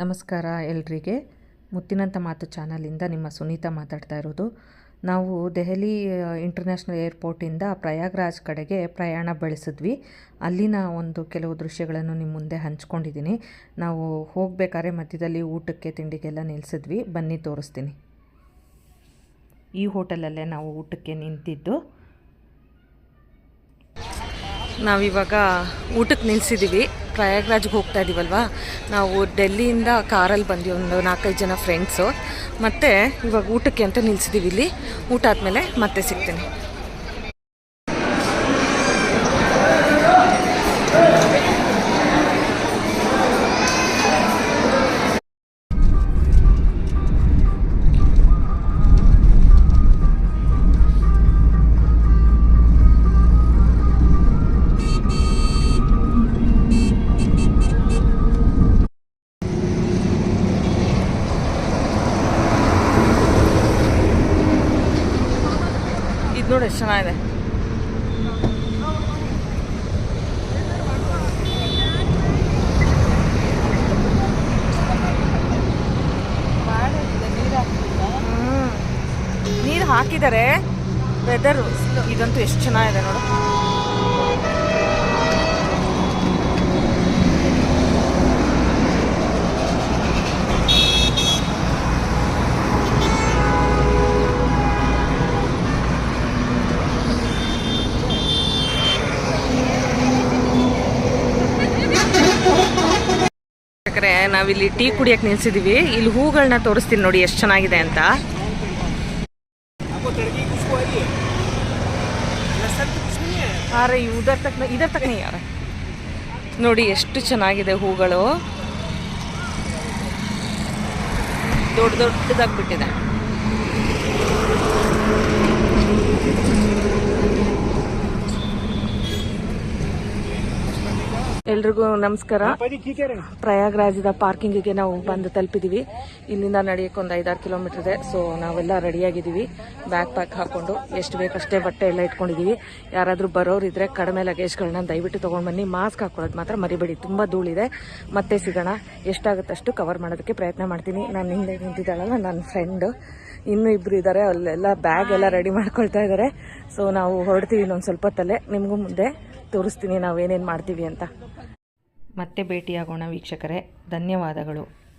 ನಮಸ್ಕಾರ ಎಲ್ರಿಗೆ. ಮುತ್ತಿನಂತ ಮಾತು ಚಾನಲಿಂದ ನಿಮ್ಮ ಸುನೀತಾ ಮಾತಾಡ್ತಾ ಇರೋದು. ನಾವು ದೆಹಲಿ ಇಂಟರ್ನ್ಯಾಷನಲ್ ಏರ್ಪೋರ್ಟಿಂದ ಪ್ರಯಾಗ್ರಾಜ್ ಕಡೆಗೆ ಪ್ರಯಾಣ ಬೆಳೆಸಿದ್ವಿ. ಅಲ್ಲಿನ ಒಂದು ಕೆಲವು ದೃಶ್ಯಗಳನ್ನು ನಿಮ್ಮ ಮುಂದೆ ಹಂಚ್ಕೊಂಡಿದ್ದೀನಿ. ನಾವು ಹೋಗಬೇಕಾದ್ರೆ ಮಧ್ಯದಲ್ಲಿ ಊಟಕ್ಕೆ, ತಿಂಡಿಗೆಲ್ಲ ನಿಲ್ಲಿಸಿದ್ವಿ ಬನ್ನಿ ತೋರಿಸ್ತೀನಿ. ಈ ಹೋಟೆಲಲ್ಲೇ ನಾವು ಊಟಕ್ಕೆ ನಿಂತಿದ್ದು. ನಾವಿವಾಗ ಊಟಕ್ಕೆ ನಿಲ್ಸಿದ್ದೀವಿ ಪ್ರಯಾಗ್ರಾಜ್ಗೆ ಹೋಗ್ತಾ ಇದ್ದೀವಲ್ವಾ ನಾವು ಡೆಲ್ಲಿಯಿಂದ ಕಾರಲ್ಲಿ ಬಂದ್ವಿ, ಒಂದು ನಾಲ್ಕೈದು ಜನ ಫ್ರೆಂಡ್ಸು ಮತ್ತು ಇವಾಗ ಊಟಕ್ಕೆ ಅಂತ ನಿಲ್ಸಿದ್ದೀವಿ ಇಲ್ಲಿ. ಊಟ ಆದಮೇಲೆ ಮತ್ತೆ ಸಿಗ್ತೀನಿ. ನೋಡಿ ಎಷ್ಟು ಚೆನ್ನಾಗಿದೆ. ನೀರು ಹಾಕಿದ್ದಾರೆ ವೆದರ್ ಇದಂತೂ ಎಷ್ಟು ಚೆನ್ನಾಗಿದೆ ನೋಡು. ಯಾಕಂದ್ರೆ ನಾವಿಲ್ಲಿ ಟೀ ಕುಡಿಯಕ್ಕೆ ನಿಲ್ಸಿದೀವಿ. ಇಲ್ಲಿ ಹೂಗಳನ್ನ ತೋರಿಸ್ತೀನಿ ನೋಡಿ ಎಷ್ಟು ಚೆನ್ನಾಗಿದೆ ಅಂತ. ನೋಡಿ ಎಷ್ಟು ಚೆನ್ನಾಗಿದೆ ಹೂಗಳು. ದೊಡ್ಡ ದೊಡ್ಡದಾಗ್ಬಿಟ್ಟಿದೆ. ಎಲ್ರಿಗೂ ನಮಸ್ಕಾರ. ಪ್ರಯಾಗ್ರಾಜದ ಪಾರ್ಕಿಂಗಿಗೆ ನಾವು ಬಂದು ತಲುಪಿದೀವಿ. ಇಲ್ಲಿಂದ ನಡೆಯಕ್ಕೆ ಒಂದು ಐದಾರು ಕಿಲೋಮೀಟರ್ ಇದೆ. ಸೊ ನಾವೆಲ್ಲ ರೆಡಿಯಾಗಿದ್ದೀವಿ ಬ್ಯಾಗ್ ಪ್ಯಾಕ್ ಹಾಕೊಂಡು ಎಷ್ಟು ಬೇಕಷ್ಟೇ ಬಟ್ಟೆ ಎಲ್ಲ ಇಟ್ಕೊಂಡಿದ್ದೀವಿ ಯಾರಾದರೂ ಬರೋರಿದ್ರೆ ಕಡಿಮೆ ಲಗೇಜ್ಗಳನ್ನ ದಯವಿಟ್ಟು ತೊಗೊಂಡು ಬನ್ನಿ. ಮಾಸ್ಕ್ ಹಾಕೊಳ್ಳೋದು ಮಾತ್ರ ಮರಿಬೇಡಿ. ತುಂಬ ಧೂಳಿದೆ. ಮತ್ತೆ ಸಿಗೋಣ. ಎಷ್ಟಾಗುತ್ತಷ್ಟು ಕವರ್ ಮಾಡೋದಕ್ಕೆ ಪ್ರಯತ್ನ ಮಾಡ್ತೀನಿ. ನಾನು ಹಿಂದೆ ನಿಂತಿದ್ದಾಳಲ್ಲ ನನ್ನ ಫ್ರೆಂಡು ಇನ್ನೂ ಇಬ್ಬರು ಇದ್ದಾರೆ ಅಲ್ಲೆಲ್ಲ ಬ್ಯಾಗ್ ಎಲ್ಲ ರೆಡಿ ಮಾಡ್ಕೊಳ್ತಾ ಇದ್ದಾರೆ ಸೊ ನಾವು ಹೊರಡ್ತೀವಿ ಇನ್ನೊಂದು ಸ್ವಲ್ಪ ತಲೆ. ನಿಮಗೂ ಮುಂದೆ ತೋರಿಸ್ತೀನಿ ನಾವು ಏನೇನು ಮಾಡ್ತೀವಿ ಅಂತ. ಮತ್ತೆ ಭೇಟಿಯಾಗೋಣ ವೀಕ್ಷಕರೇ. ಧನ್ಯವಾದಗಳು.